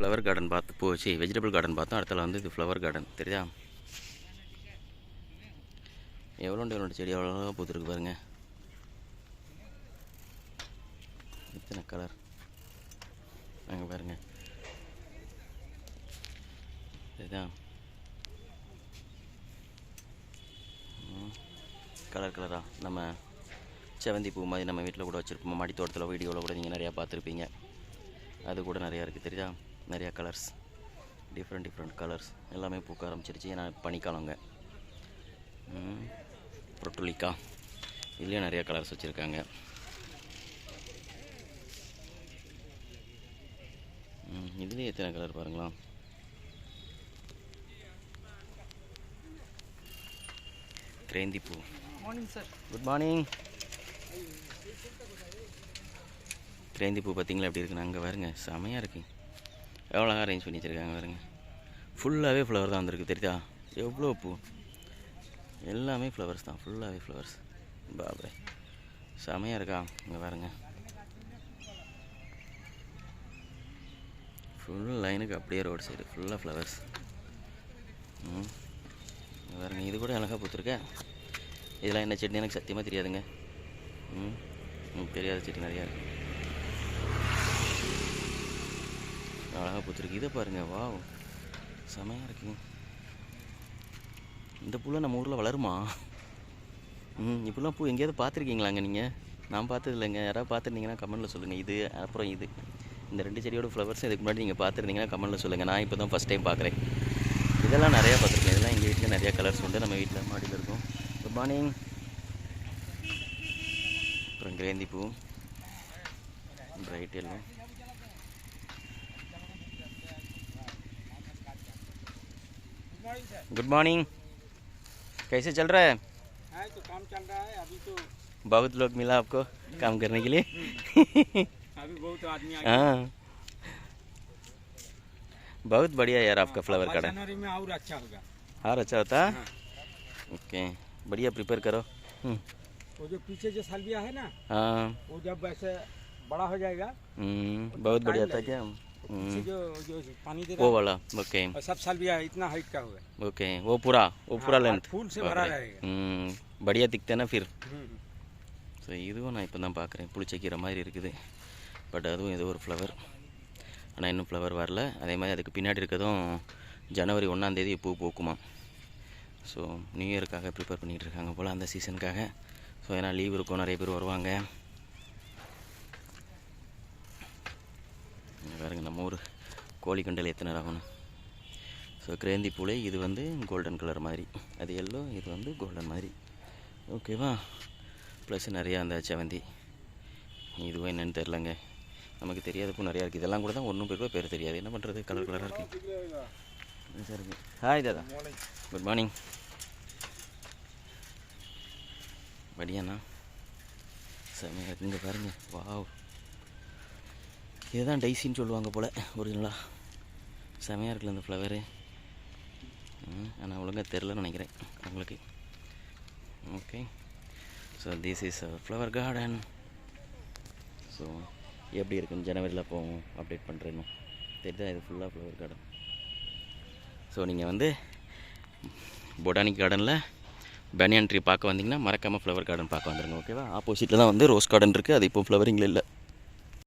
Flower garden பார்த்து போச்சு. Vegetable garden பார்த்தோம் அடுத்தல வந்து இது ஃப்ளவர் கார்டன் தெரியுதா? எவ்வளோண்டு எவ்வளோ செடி? எவ்வளோ பூத்துருக்கு பாருங்க. எத்தனை கலர் அங்கே பாருங்க. இதுதான் கலர் கலராக நம்ம செவந்தி பூ மாதிரி நம்ம வீட்டில் கூட வச்சுருப்போம்? மாடி தோட்டத்தில் வீடியோவில் கூட நீங்கள் நிறையா பார்த்துருப்பீங்க. அது கூட நிறையா இருக்குது தெரியுதா? நிறையா கலர்ஸ் டிஃப்ரெண்ட் டிஃப்ரெண்ட் கலர்ஸ் எல்லாமே பூக்க ஆரம்பிச்சிருச்சு. ஏன்னா பனிக்காலங்க. புரட்டுலிக்கா. இதுலேயும் நிறையா கலர்ஸ் வச்சுருக்காங்க. இதுலேயே எத்தனை கலர் பாருங்களா? கிரேந்தி பூ. மார்னிங் சார் குட் மார்னிங் கிரேந்தி பூ பார்த்தீங்களா எப்படி இருக்குன்னு அங்கே பாருங்க. செமையாக இருக்கு. எவ்வளோ அரேஞ்ச் பண்ணி வச்சுருக்காங்க பாருங்க. ஃபுல்லாகவே ஃப்ளவர் தான் வந்திருக்கு தெரியுதா? எவ்வளோ பூ? எல்லாமே ஃப்ளவர்ஸ் தான் ஃபுல்லாகவே ஃப்ளவர்ஸ் பாபே செமையாக இருக்கா? இங்கே பாருங்கள் ஃபுல் லைனுக்கு அப்படியே ரோடு சைடு ஃபுல்லாக ஃப்ளவர்ஸ் ம். பாருங்க இது கூட அழகாக பூத்துருக்கேன் இதெல்லாம் என்ன செடி எனக்கு சத்தியமாக தெரியாதுங்க. ம். தெரியாத செடி நிறையா இருக்குது அழகாக பூத்துருக்கு. இதை பாருங்கள் வா செமையாக இருக்கு. இந்த பூலாம் நம்ம ஊரில் வளருமா? ம் இப்படிலாம் பூ எங்கேயாவது பார்த்துருக்கீங்களாங்க நீங்கள் நான் பார்த்தது இல்லைங்க யாராவது பார்த்துருந்தீங்கன்னா கமெண்ட்டில் சொல்லுங்கள் இது அப்புறம் இது. இந்த ரெண்டு செடியோட ஃப்ளவர்ஸ் இதுக்கு முன்னாடி நீங்கள் பார்த்துருந்தீங்கன்னா கமெண்ட்டில் சொல்லுங்கள் நான் இப்போ தான் ஃபஸ்ட் டைம் பார்க்குறேன். இதெல்லாம் நிறையா பார்த்துருக்கேன். இதெல்லாம் எங்கள் வீட்டில் நிறையா கலர்ஸ் உண்டு. நம்ம வீட்டில் மாடியில் இருக்கும். குட் மார்னிங் அப்புறம் கிரேந்தி பூ. பிரைட் எல்லாம் गुड मॉर्निंग कैसे चल रहा है? है तो काम चल रहा है अभी तो बहुत लोग मिला आपको काम करने के लिए। अभी बहुत आदमी आ हाँ। बहुत बढ़िया यार आपका फ्लावर और गार्डन जनवरी में और अच्छा होगा। और अच्छा होता हाँ। ओके बढ़िया प्रिपेयर करो। हम्म, वो जो पीछे जो सालविया है ना हाँ। वो जब ऐसे बड़ा हो जाएगा हम्म, बहुत बढ़िया था क्या? तो पीछे हम्म, जो जो पानी दे वो रहा है वाला ओके और सब सालविया इतना हाइट का होगा ओके वो पूरा वो पूरा हाँ, लेंथ फूल से भरा रहेगा बढ़िया दिखते ना फिर हम्म, ஸோ இதுவும் நான் இப்போ தான் பார்க்குறேன் புளிச்சக்கீரை மாதிரி இருக்குது பட் அதுவும் ஏதோ ஒரு ஃப்ளவர் ஆனால் இன்னும் ஃப்ளவர் வரல அதே மாதிரி அதுக்கு பின்னாடி இருக்கிறதும் ஜனவரி ஒன்றாந்தேதி பூ பூக்குமா ஸோ நியூ இயருக்காக ப்ரிப்பேர் பண்ணிகிட்டு இருக்காங்க போல் அந்த சீசனுக்காக ஸோ ஏன்னா லீவ் இருக்கும் நிறைய பேர் வருவாங்க ஊர் கோழி கண்டல் எத்தனை ஆகணும் ஸோ கிரேந்தி பூலை இது வந்து கோல்டன் கலர் மாதிரி. அது எல்லோ இது வந்து கோல்டன் மாதிரி. ஓகேவா ப்ளஸ் நிறையா அந்த செவந்தி. இதுவும் என்னன்னு தெரிலங்க நமக்கு தெரியாத பூ நிறையா இருக்குது இதெல்லாம் கூட தான் ஒன்றும் பேர் பேர் தெரியாது. என்ன பண்ணுறது கலர் கலராக இருக்குது சரி ஹாய் தாதா குட் மார்னிங் படியாண்ணா செமையாக இங்கே பாருங்க. வாவ் இதுதான் டைசின்னு சொல்லுவாங்க போல் ஒரிஜினலாக செமையாக இருக்குல்ல இந்த ஃப்ளவரு ஆனால் ஒழுங்காக தெரிலன்னு நினைக்கிறேன் உங்களுக்கு. Okay so this is flower garden so எப்படி இருக்குன்னு ஜனவரியில் போவோம் அப்டேட் பண்ணுறேன்னு தெரியுதா? இது ஃபுல்லாக ஃப்ளவர் கார்டன் ஸோ நீங்கள் வந்து பொட்டானிக் கார்டனில் பனியான் ட்ரீ பார்க்க வந்தீங்கன்னா மறக்காமல் ஃப்ளவர் கார்டன் பார்க்க வந்துடுங்க ஓகேவா ஆப்போசிட்டில் தான் வந்து ரோஸ் கார்டன் இருக்குது அது இப்போ ஃப்ளவரிங்கில் இல்லை.